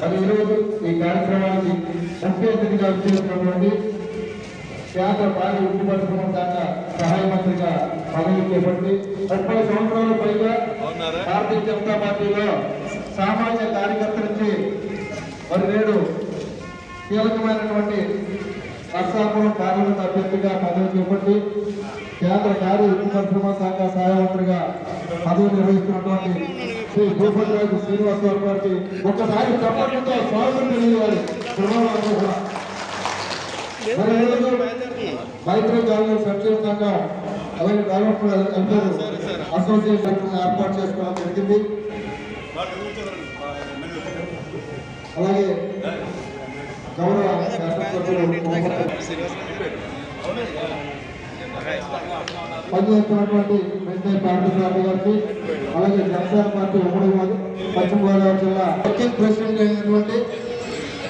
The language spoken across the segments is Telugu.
మరి ఈరోజు ఈ కార్యక్రమానికి ముఖ్య అతిథిగా వచ్చేసినటువంటి కేంద్ర భారీ ఉక్కు పరిశ్రమ శాఖ సహాయ మంత్రిగా పదవి చేపట్టి ముప్పై సంవత్సరాల పైగా భారతీయ జనతా పార్టీలో సామాన్య కార్యకర్త నుంచి మరి నేడు కీలకమైనటువంటి నర్సాపురం పార్లమెంట్ అభ్యర్థిగా పదవి చేపట్టి కేంద్ర కార్య ఉక్కు పరిశ్రమ శాఖ సహాయ మంత్రిగా పదవి నిర్వహిస్తున్నటువంటి శ్రీ భూపతి రాజు శ్రీనివాసరావు గారికి ఒక్కసారి చెప్పడంతో స్వాగతం తెలియజేయాలి. మైత్రి కాలనీ సంక్షేమ సంఘం అలాగే డెవలప్మెంట్ వెల్ఫేర్ అసోసియేషన్ ఏర్పాటు చేసుకోవడం జరిగింది. అలాగే గౌరవ శాసనసభ్యులు పనిచేస్తున్నటువంటి వెంకయ్య పాండురావు గారికి అలాగే జనసేన పార్టీ ఉమ్మడి గోదా- పశ్చిమ గోదావరి జిల్లా వర్కింగ్ ప్రెసిడెంట్ అయినటువంటి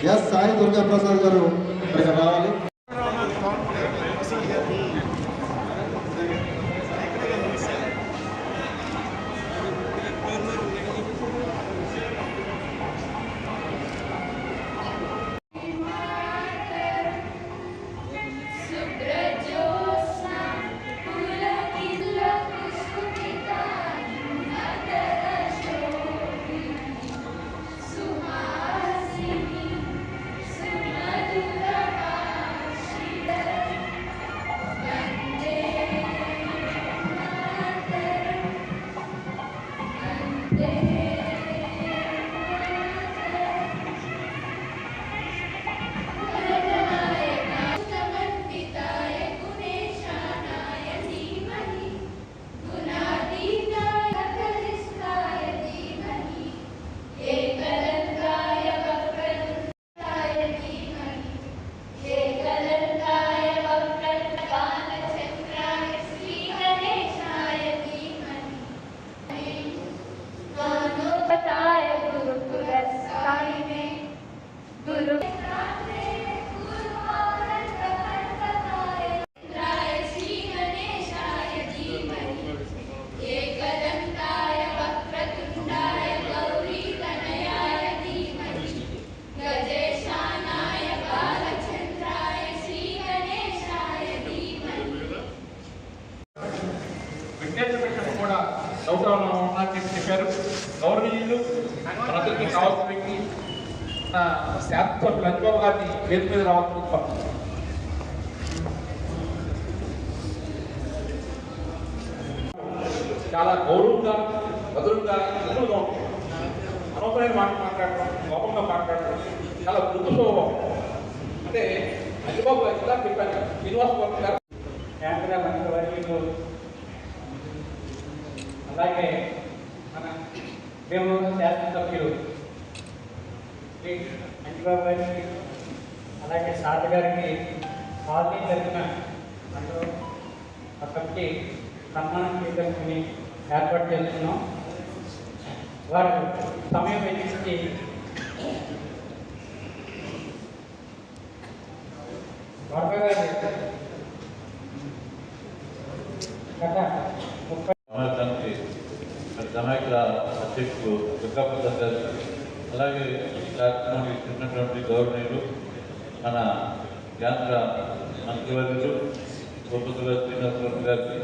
ఎస్ సాయి దుర్గా ప్రసాద్ గారు ఇక్కడికి రావాలి. శాసనసభ్యులు లంచబాబు గారిని పేరు మీద రావాలనుకుంటున్నాం చాలా గౌరవంగా భద్రంగా ఎదురుగా ఉంటుంది అనవసరమైన మాట మాట్లాడటం కోపంగా మాట్లాడటం చాలా మృదు స్వభావం. అంటే లంచబాబు గారు ఇలా చెప్పాను శ్రీనివాస బాబు గారు. కేంద్ర మంత్రివర్యులు అలాగే మన మేము శాసనసభ్యులు శ్రీ గారికి అలాగే సాధ గారికి కాలనీ జరిగిన అందరూ అక్కడికి సన్మానం చేయడానికి ఏర్పాటు చేస్తున్నాం. వారు సమయం వెచ్చించి గత ముప్పై సమాజానికి జనాయకుల అధ్యక్షుడు దుర్గాప్రసాద్ గారు అలాగే ఈ కార్యక్రమానికి ఇచ్చినటువంటి గౌరవనీయులు మన కేంద్ర మంత్రివర్యులు గోపతి శ్రీనివాసరావు గారికి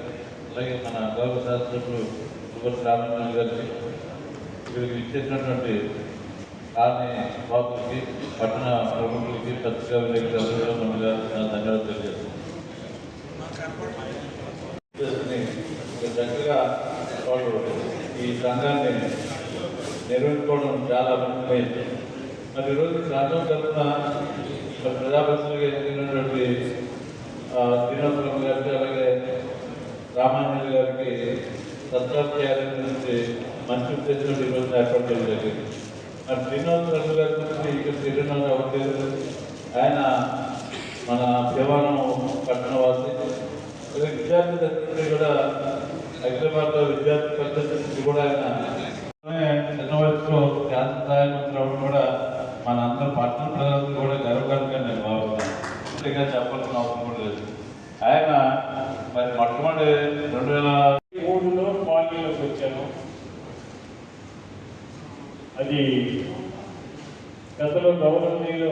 అలాగే మన గౌరవ శాస్త్రజ్ఞులు సుభద్ర రామచంద్ర గారికి వీరికి ఇచ్చేసినటువంటి కాలనీ బాబులకి పట్టణ ప్రముఖులకి పత్రికా విలేకరులు ముందుగా నా ధన్యవాదాలు తెలియజేస్తున్నాను. చేసుకుని చక్కగా వాళ్ళు ఈ సంఘాన్ని నిర్వహించుకోవడం చాలా ముఖ్యమైనది మరి ఈరోజు ఈ తరఫున మరి ప్రజాప్రతినిధిగా ఎన్నికైనటువంటి శ్రీనివాసరావు గారికి అలాగే రామాంజలి గారికి సత్కారం చేయాలని గురించి మంచి ఉద్దేశంతో ఈరోజు ఏర్పాటు చేయడం జరిగింది. మరి శ్రీనివాసరావు గారి గురించి ఇక్కడ శ్రీనివాస అవతలేదు ఆయన మన శివానం పట్టణ వాసి. విద్యార్థి దగ్గర కూడా హైదరాబాద్లో విద్యార్థి పరిస్థితి కూడా ఆయన చిన్న శాంతి శాస్త్ర సహాయ మంత్రి కూడా మన అందరూ పట్టణ ప్రజలకు కూడా గర్వకారంగా నేను భావిస్తున్నాను. చెప్పాల్సిన అవసరం కూడా లేదు. ఆయన మరి మొట్టమొదటి రెండు వేల మూడులో పార్టీలోకి వచ్చాను. అది గతంలో గౌరవనీయులు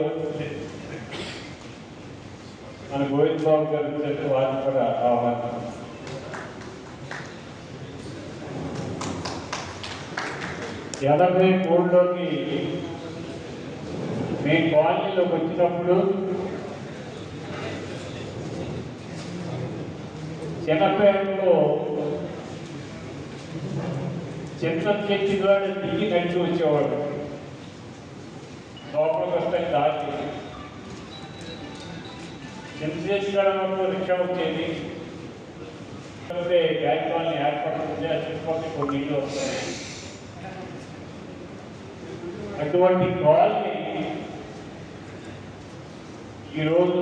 మన గోవింద్ బాబు గారు వచ్చారు వారిని కూడా ఆహ్వానం ఎనభై మూడులోకి మీ కాలనీలోకి వచ్చినప్పుడు చిన్నపేటలో చిత్రం చెట్టు ద్వారా దిగి నడిచి వచ్చేవాడు లోపలికి వస్తే దాటి చిన్న చెట్టు రిక్షా వచ్చేది. అంటే బ్యాంక్ వాళ్ళని ఏర్పడుతుంది ఆ చుట్టుపక్కల కొన్ని నీళ్ళు వస్తాయి. అటువంటి కాల్ని ఈరోజు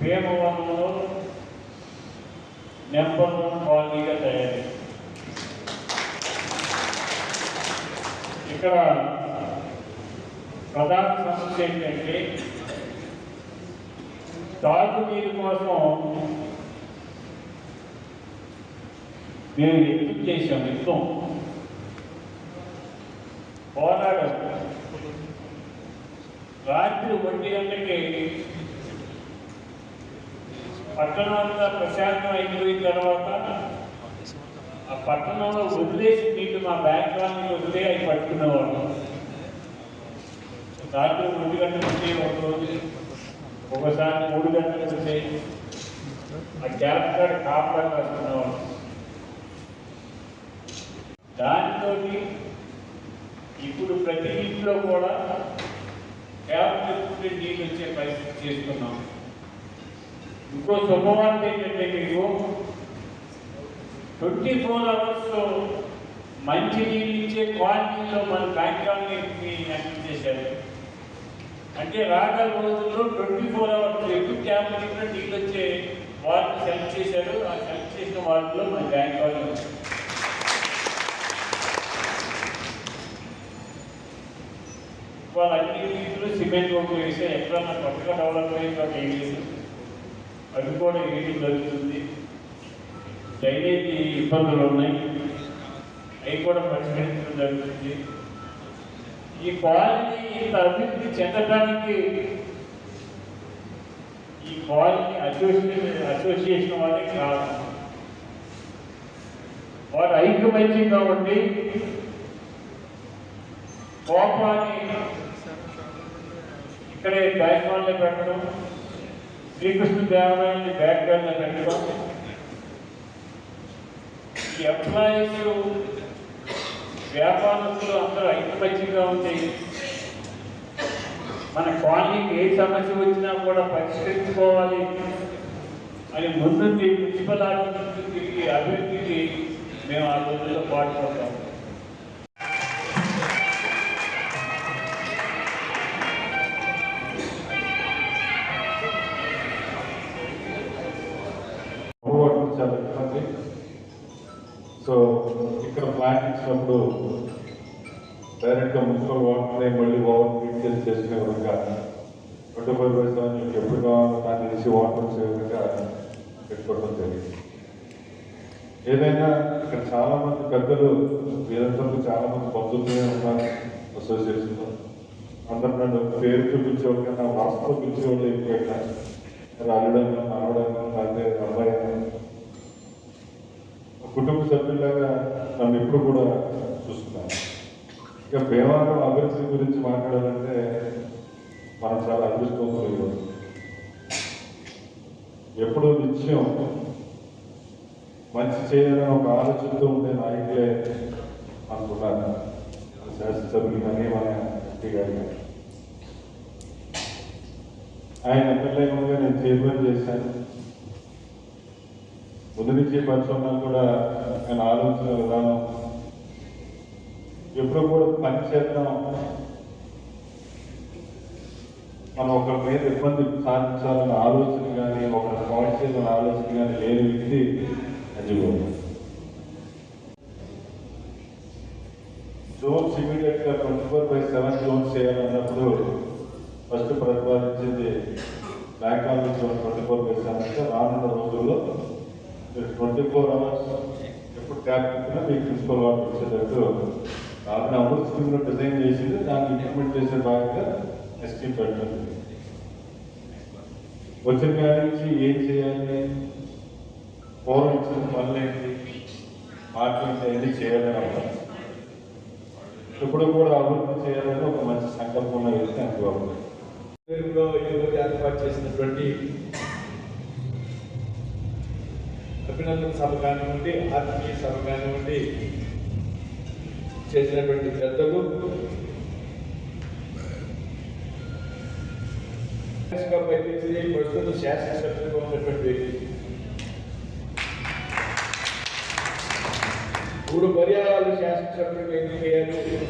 భీమవరంలో నెంబర్ వన్ కాలనీగా తయారైంది. ఇక్కడ ప్రధాన సమస్య ఏంటంటే తాగునీరు కోసం మేము ఎత్తు చేశాం యుద్ధం పోరాడం రాత్రి ఒంటి గంటకి పట్టణంలో ప్రశాంతం అయిపోయిన తర్వాత ఆ పట్టణంలో వదిలేసి నీళ్ళు మా బ్యాక్గ్రౌండ్ వదిలే అవి పట్టుకునేవాళ్ళు రాత్రి ఒంటి గంటలు వచ్చే ఒక రోజు ఒకసారి మూడు గంటలు వచ్చే ఆ గ్యాప్ కార్డ్ కాపలా కాసుకునేవాళ్ళు దానితో ఇప్పుడు ప్రతి ఇంట్లో కూడా ట్యాప్ పెట్టుకుంటే నీళ్ళు వచ్చే పరిస్థితి చేస్తున్నాం. ఇంకో శుభవార్త ఏంటంటే మీకు ట్వంటీ ఫోర్ అవర్స్ మంచి నీళ్ళు ఇచ్చే క్వాలిటీలో మన బ్యాంకాన్ని యాక్టివ్ చేశారు. అంటే రాగల రోజుల్లో ట్వంటీ ఫోర్ అవర్స్ ఎక్కువ ట్యాప్ దగ్గర నీళ్ళు వచ్చే వాటిని సెలెక్ట్ చేశారు. ఆ సెలెక్ట్ చేసిన వాటిలో మన బ్యాంక్ వాళ్ళు ఉన్నారు. వాళ్ళ సిమెంట్ రోడ్లు వేసి ఎక్కడన్నా కొత్తగా డెవలప్ అయ్యింది ఒక ఏరియా అది కూడా వేయడం జరుగుతుంది డ్రైనేజీ ఇబ్బందులు ఉన్నాయి. అవి కూడా పరిష్కరించడం జరుగుతుంది. ఈ కాలనీ ఇంత అభివృద్ధి చెందడానికి ఈ కాలనీ అసోసియేషన్ అసోసియేషన్ వాళ్ళకి కారణం. వారు ఐక్యమైంది కాబట్టి కోపాన్ని ఇక్కడే బ్యాక్గ్రౌండ్లో పెట్టడం. శ్రీకృష్ణ దేవాలయాన్ని బ్యాక్గ్రౌండ్లో పెట్టడం. ఈ ఎంప్లాయీస్ వ్యాపారస్తులు అందరూ ఐకమత్యంగా ఉంది మన కాలనీకి ఏ సమస్య వచ్చినా కూడా పరిష్కరించుకోవాలి అని ముందుండి మున్సిపల్ ఆఫీస్ తిరిగి అభివృద్ధికి మేము ఆ రోజుల్లో పాటుపడతాం సో ఇక్కడ ప్లాన్ ఇచ్చినప్పుడు డైరెక్ట్గా మున్సిపల్ వాటర్ని మళ్ళీ ఓవర్ ఫీడ్ చేసుకునే విధంగా ట్వంటీ ఫైవ్ బై సెవెన్ మీకు ఎప్పుడు కావాలో దాన్ని తీసి వాటర్ వచ్చే విధంగా పెట్టుకోవడం జరిగింది. ఏదైనా ఇక్కడ చాలామంది పెద్దలు వీరందరూ చాలామంది బంధువులే ఉన్నారు అసోసియేషన్లో అందరూ నన్ను పేరు చూపించేవాళ్ళు కన్నా పిలిచేవాళ్ళు ఎక్కువ ఇక్కడ. మరి అల్లుడన్నా మనవడన్నా లేకపోతే అబ్బాయి కుటుంబ సభ్యుల్లాగా నన్ను ఎప్పుడు కూడా చూస్తున్నాను ఇక భీమవరం అభివృద్ధి గురించి మాట్లాడాలంటే మనం చాలా అదృష్టవంతులు ఈరోజు ఎప్పుడూ నిత్యం మంచి చేయాలని ఒక ఆలోచనతో ఉండే నాయకులే అనుకున్నాను శాసనసభ్యులు కానీ మన ఎంపీ గారు. కానీ ఆయన ఎమ్మెల్యే ఉండగా నేను చైర్మన్ చేశాను. ఉదరించే పరిశ్రమలు కూడా ఆయన ఆలోచన విధానం ఎప్పుడు కూడా పని చేద్దాం. మనం ఒకరి మీద ఇబ్బంది సాధించాలన్న ఆలోచన కానీ ఒకరి పాయింట్ చేయాలన్న ఆలోచన కానీ లేని వ్యక్తి అజిగోడు జోన్స్ ఇమీడియట్గా twenty four by seven zones చేయాలన్నప్పుడు first ప్రతిపాదించింది bank office zone twenty four by seven అంటే రానున్న రోజుల్లో ట్వంటీ ఫోర్ అవర్స్ ఎప్పుడు ట్యాప్ పెట్టినా మీకు ప్రిన్సిపల్ వాటర్ వచ్చేటట్టు ఆవిడ అమృత్ స్కీమ్లో డిజైన్ చేసింది దాన్ని ఇంప్లిమెంట్ చేసే భాగంగా ఎస్టీ పెట్టండి. వచ్చిన కాడి నుంచి ఏం చేయాలి? పూర్వం ఇచ్చిన పనులు ఏంటి? మాట్లాడితే ఏంటి చేయాలని అన్నారు ఇప్పుడు కూడా అభివృద్ధి చేయాలని ఒక మంచి సంకల్పం ఉన్న అంత అనుకోవాలి ఏర్పాటు చేసినటువంటి అభినందన సభ కానివ్వండి ఆత్మీయ సభ కానివ్వండి చేసినటువంటి పెద్దలు గా పనిచేసి శాసనసభ్యులుగా ఉన్నటువంటి వ్యక్తి. మూడు పర్యాయాలు శాసనసభ్యులుగా ఎన్నికయ్యారు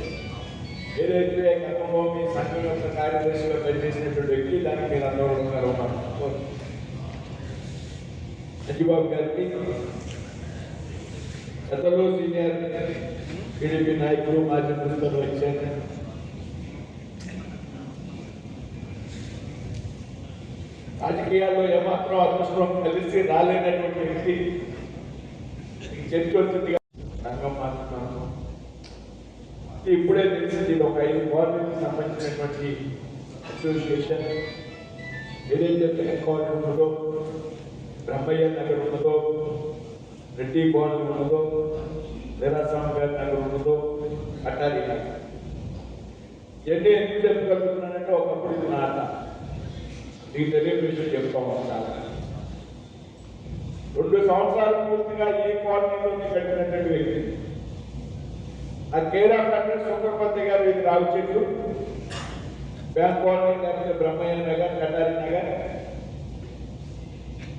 ఏదైతే గతంలో మీ సంఘం యొక్క కార్యదర్శిగా పనిచేసినటువంటి వ్యక్తి దానికి మీరు అందరూ ఉన్నారు అజిబాబు గారికి గతంలో సీనియర్ టీడీపీ నాయకులు మాజీ మున్సిపల్ వచ్చారు రాజకీయాల్లో ఏమాత్రం అదృష్టం కలిసి రాలేనటువంటి వ్యక్తి మీకు చర్చ వచ్చింది సంఘం మాత్రం ఇప్పుడే తెలిసింది ఇది ఒక ఐదు గవర్నమెంట్కి సంబంధించినటువంటి అసోసియేషన్ ఏదైతే తెలంగాణ ఉన్నదో బ్రహ్మయ్య నగర్ ఉన్నదో రెడ్డి భవన్ ఉన్నదో వీరాస్వామి గారి నగర్ ఉన్నదో అట్టారి ఎన్ని ఎందుకు చెప్పగలుగుతున్నానంటే ఒకప్పుడు ఇది నాట అన్న నీకు తెలియని విషయం చెప్తాం రెండు సంవత్సరాలు పూర్తిగా ఈ కాలనీలోనే కట్టినటువంటి వ్యక్తి. ఆ కేరా ఆఫ్ డాక్టర్ సుబ్రహ్మణ్య గారు ఇది రావు చెట్లు బ్యాంక్ కాలనీ లేకపోతే బ్రహ్మయ్య నగర్ కటారి నగర్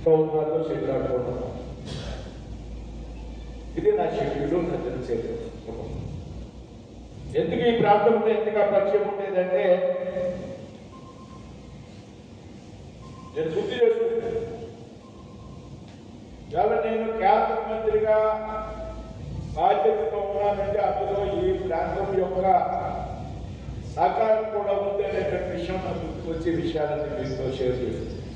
సౌందర్యంలో షెడ్యూల్ ఆడుకుంటున్నాం ఇది నా షెడ్యూల్ నా తెలిసేది ఎందుకు ఈ ప్రాంతంలో ఎంతగా పరిచయం ఉండేదంటే నేను గుర్తు చేసుకుంటాను ఇవాళ నేను కేంద్ర మంత్రిగా బాధ్యతగా ఉన్నానంటే అందులో ఈ ప్రాంతం యొక్క సహకారం కూడా ఉంది అనేటువంటి విషయం నాకు గుర్తుకొచ్చే విషయాలని మీతో షేర్ చేస్తాను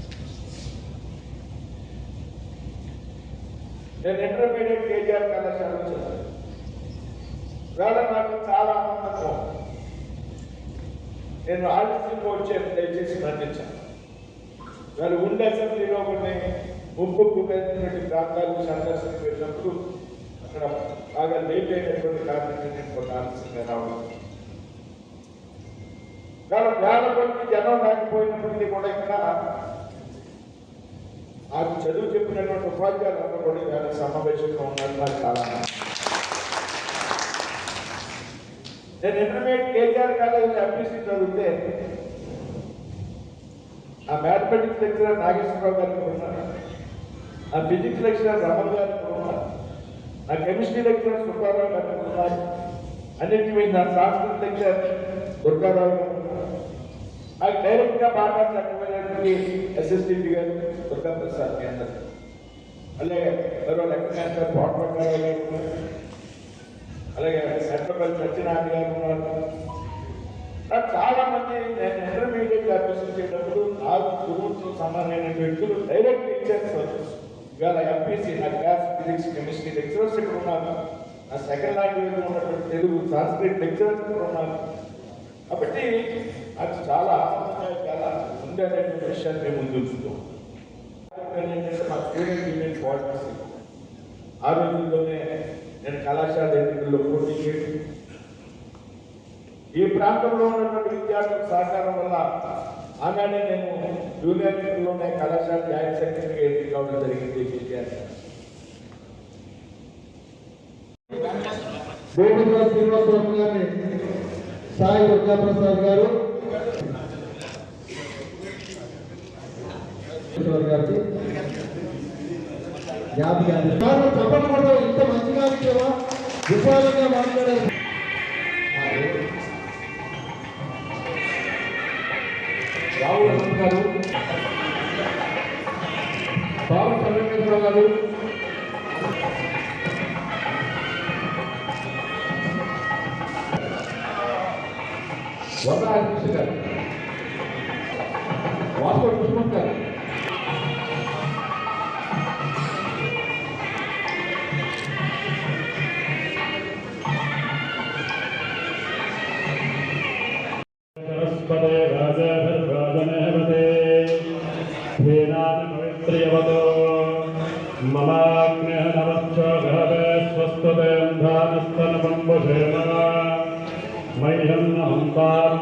నేను ఇంటర్మీడియట్ కేజీఆర్ కళాశాల చదివాను వేళ నాకు చాలా ఆనందంగా నేను ఆలస్యంగా వచ్చాను దయచేసి మరణించాను వాళ్ళు ఉండే అసెంబ్లీలో కొన్ని ముప్పు గురైనటువంటి ప్రాంతాలను సందర్శన వెళ్ళినప్పుడు అక్కడ బాగా లేట్ అయినటువంటి కారణంగా నేను కొన్ని ఆలస్యంగా రావడం. వాళ్ళ వేల కొద్ది జనం రాకపోయినప్పటికీ కూడా ఇక్కడ ఆ చదువు చెప్పినటువంటి ఉపాధ్యాయులు అందరూ కూడా వేళ సమావేశంగా ఉన్నారు. నాకు చాలా నేను ఇంటర్మీడియట్ కేజీఆర్ కాలేజీలో ఎంపీసీ చదివితే ఆ మ్యాథమెటిక్స్ లెక్చరర్ నాగేశ్వరరావు గారికి ఉన్నారు. ఆ ఫిజిక్స్ లెక్చరర్ రమణ్ గారికి ఉన్నారు. ఆ కెమిస్ట్రీ లెక్చరర్ సుబ్బారావు గారికి ఉన్నారు. అన్నింటి మీద నా సాంస్కృతిక లెక్చరర్ దుర్గారావు గారు ఉన్నారు. నాకు డైరెక్ట్గా బాగా చక్కమైనటువంటి ఎస్ఎస్టీపీ గారు దుర్గా ప్రసాద్ మీ అందరు అలాగే మరో లెక్క మాస్టర్ కోటపట్టారావు గారు అలాగే సెంట్రల్ సత్యనారాయణ గారు ఉన్నారు. నాకు చాలా మంది నేను ఇంటర్మీడియట్ అడ్మిషన్ చేసినప్పుడు నాకు గురువుతో సమానమైన వ్యక్తులు డైరెక్ట్ టీచర్స్ ఇవాళ ఎంపీసీ నా క్లాస్ ఫిజిక్స్ కెమిస్ట్రీ లెక్చరర్స్ ఇక్కడ ఉన్నారు. నా సెకండ్ లాంగ్వేజ్ ఉన్నటువంటి తెలుగు సాంస్క్రిట్ లెక్చరర్స్ ఇక్కడ ఉన్నారు. కాబట్టి అది చాలా ఆనందంగా చాలా ఉండేటువంటి విషయాన్ని మేము ముందు ఉంచుతాం. ఏంటంటే మా స్టూడెంట్ యూనియన్ పాలిటిక్స్ ఆ రోజుల్లోనే నేను కళాశాల ఎన్నికల్లో పోటీ చేసి ఈ ప్రాంతంలో ఉన్నటువంటి విద్యార్థుల సహకారం వల్ల అలానే నేను జూనియర్ ఎన్నికల్లోనే కళాశాల జాయింట్ సెక్రటరీగా ఎన్నిక కావడం జరిగింది. కేటీఆర్ శ్రీనివాసరావు గారిని సాయి దుర్గాప్రసాద్ గారు కిషోర్ గారికి. యాభై జ్ఞాపకాన్ని కాదు తప్పకుండా ఇంత మంచిగా ఇచ్చావా విశాలంగా మాట్లాడారు రావు గారు బాబు చంద్రశేఖరరావు గారు వరద హరికృష్ణ గారు వాసు కృష్ణమూర్తి గారు.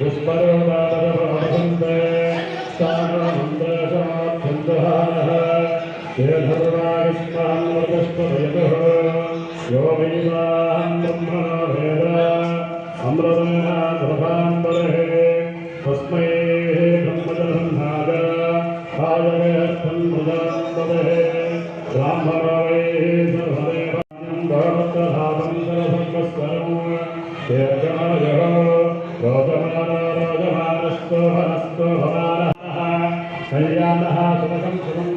पुष्परोदादभवन्ते स्थानमन्त्रसमाध्यन्तहानः ये धर्मायुष्मान्मृतस्पयतः रोजभारस्तो हरस्तो भवारः कल्याणः सुमकं सुमं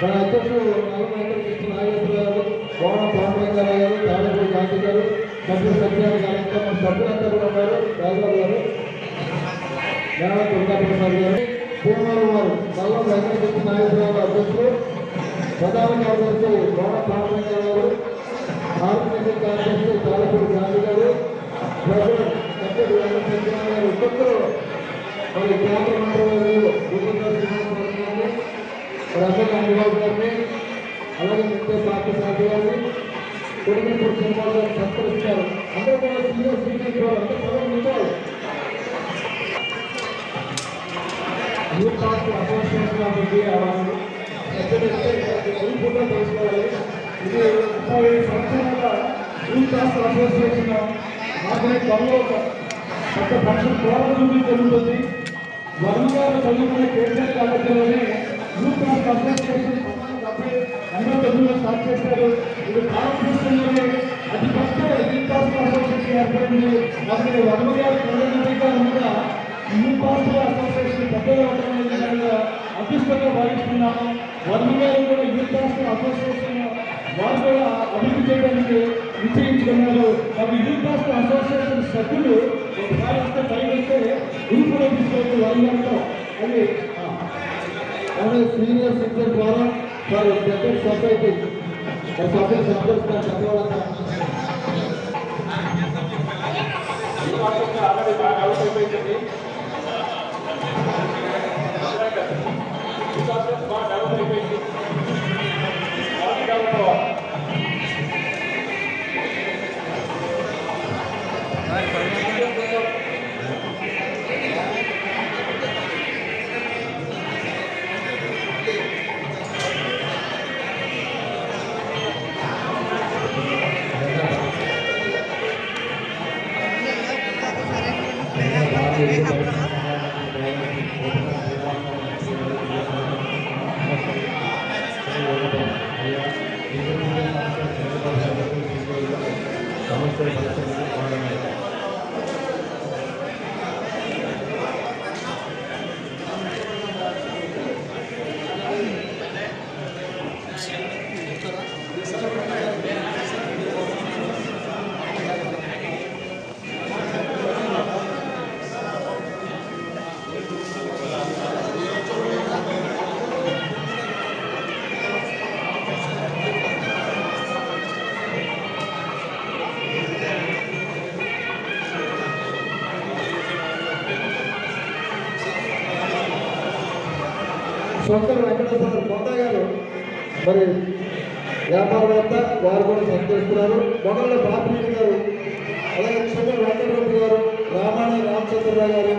మన అధ్యక్షుడు నల్లమేకర్ కృష్ణ గారు గోడ తాడపూడి కాంతి గారు సభ్యులు సత్యాన్ని గారు మన సభ్యులంతా కూడా ఉన్నారు. గారు జ్ఞాన దుర్గాప్రసాద్ గారు వారు నల్లం వెంకట నాగేశ్వరరావు గారు అధ్యక్షులు ప్రధాన కార్యదర్శి గోడ గారు ఆర్గనైజింగ్ కార్యదర్శి తాడపూడి గాంధీ గారు గారు ఒక్కొక్కరు మరి కేంద్ర మంత్రులు రసల్ అంజబాబు గారిని అలాగే ముఖ్య పార్టీ సాధి గారిని కొడుకుపూడి శ్రీనివాస్ గారిని సత్కరిస్తారు అందరూ కూడా సీనియర్ సీనియర్ వాళ్ళు అందరూ పదవి నిలవాలి youth party association of India వాళ్ళు ఈ తెలుసుకోవాలి ఇది ముప్పై ఐదు యూత్ కాస్ట్ అసోసియేషన్ ఆర్గనైజ్ పెద్ద జరుగుతుంది చదువుకునే కేసీఆర్ కాలేజీలోనే యూత్ కాస్ట్ అసోసియేషన్ ఎన్నో తొమ్మిదిలో స్టార్ట్ చేశారు ఇది భారతదేశంలోనే అతి ఫస్ట్ యూత్ కాస్ట్ అసోసియేషన్ ఏర్పడింది అందుకే వర్మ గారు ప్రధానమంత్రిగా ఉండగా యూత్ అసోసియేషన్ పెద్దగా ఉండడం అదృష్టంగా భావిస్తున్నాము వర్మ గారు కూడా యూత్ కాస్ట్ అసోసియేషన్ వారు కూడా అభివృద్ధి చేయడానికి నిశ్చయించుకున్నారు మరి యూత్ అసోసియేషన్ సభ్యులు ఒకసారి వస్తే పైకి వస్తే గ్రూపులో తీసుకోవచ్చు వారి అది అనే సీనియర్ సిటిజన్ ద్వారా వారు సెపరేట్ సొసైటీ సభ్యులు సబ్జెక్ట్ చదవాలంతా ఆల్రెడీ డెవలప్ అయిపోయింది. ఒక్కరు వెంకటేశ్వర కొండ గారు మరి వ్యాపారవేత్త వారు కూడా సత్కరిస్తున్నారు మొదల బాపిరెడ్డి గారు అలాగే చిన్న వెంకటరెడ్డి గారు రామాణి రామచంద్రరావు గారు.